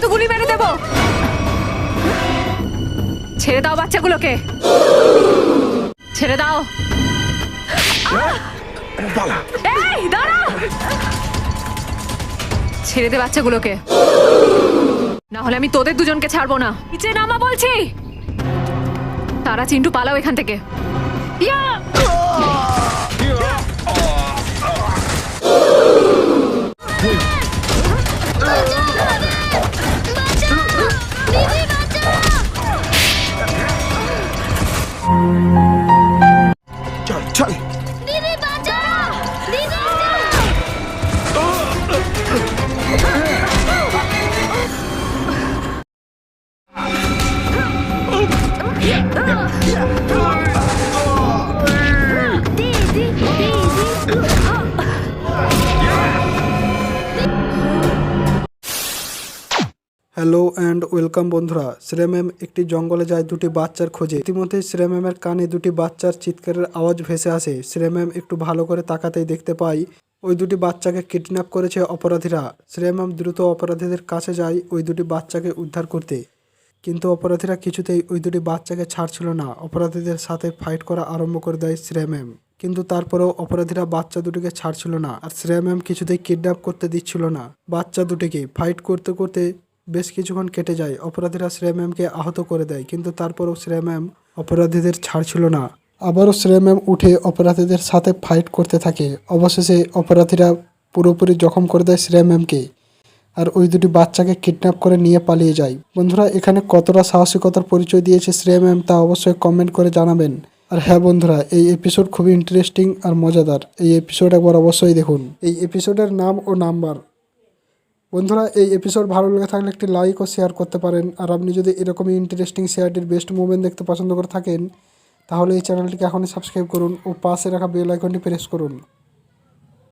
নয়তো গুলি মেরে দেবো? ছেড়ে দাও বাচ্চাগুলোকে। ছেড়ে দাও। এই দাঁড়াও ছেড়ে দে বাচ্চাগুলোকে। না হলে আমি তোদের দুজনকে ছাড়বো না। নিচে নামা বলছি। তারা চিন্টু পালাও এখান থেকে। Charlie, Charlie. Hello and welcome বন্ধুরা শ্রেম্যাম একটি জঙ্গলে যায় দুটি বাচ্চার খোঁজে। ইতিমধ্যে শ্রেম্যামের কানে দুটি বাচ্চার চিৎকারের আওয়াজ ভেসে আসে। শ্রেম্যাম একটু ভালো করে তাকাতেই দেখতে পাই, ওই দুটি বাচ্চাকে কিডন্যাপ করেছে অপরাধীরা। শ্রেম্যাম দ্রুত অপরাধীদের কাছে যায় ওই দুটি বাচ্চাকে উদ্ধার করতে। কিন্তু অপরাধীরা কিছুতেই ওই দুটি বাচ্চাকে ছাড়ছিল না। অপরাধীদের সাথে ফাইট করা আরম্ভ করে দেয় শ্রেম্যাম কিন্তু তারপরেও অপরাধীরা বাচ্চা দুটিকে ছাড়ছিল না। আর শ্রেয়াম্যাম কিছুতেই কিডন্যাপ করতে দিচ্ছিল না। বাচ্চা দুটিকে ফাইট করতে করতে বেশ কিছুক্ষণ কেটে যায়। অপরাধীরা শ্রেয়াম্যামকে আহত করে দেয়, কিন্তু তারপরেও শ্রেয়াম্যাম অপরাধীদের ছাড়ছিল না। আবারও শ্রেয়াম্যাম উঠে অপরাধীদের সাথে ফাইট করতে থাকে। অবশেষে অপরাধীরা পুরোপুরি জখম করে দেয় শ্রেয়াম্যামকে আর ওই দুটি বাচ্চাকে কিডন্যাপ করে নিয়ে পালিয়ে যায়। বন্ধুরা, এখানে কতটা সাহসিকতার পরিচয় দিয়েছে শ্রেয়া ম্যাম তা অবশ্যই কমেন্ট করে জানাবেন। আর হ্যাঁ বন্ধুরা, এই এপিসোড খুবই ইন্টারেস্টিং আর মজাদার। এই এপিসোড একবার অবশ্যই দেখুন। এই এপিসোডের নাম ও নাম্বার বন্ধুরা, এই এপিসোড ভালো লেগে থাকলে একটি লাইক ও শেয়ার করতে পারেন। আর আপনি যদি এরকমই ইন্টারেস্টিং শেয়ারটির বেস্ট মুভমেন্ট দেখতে পছন্দ করে থাকেন, তাহলে এই চ্যানেলটিকে এখনই সাবস্ক্রাইব করুন ও পাশে রাখা বেল আইকনটি প্রেস করুন।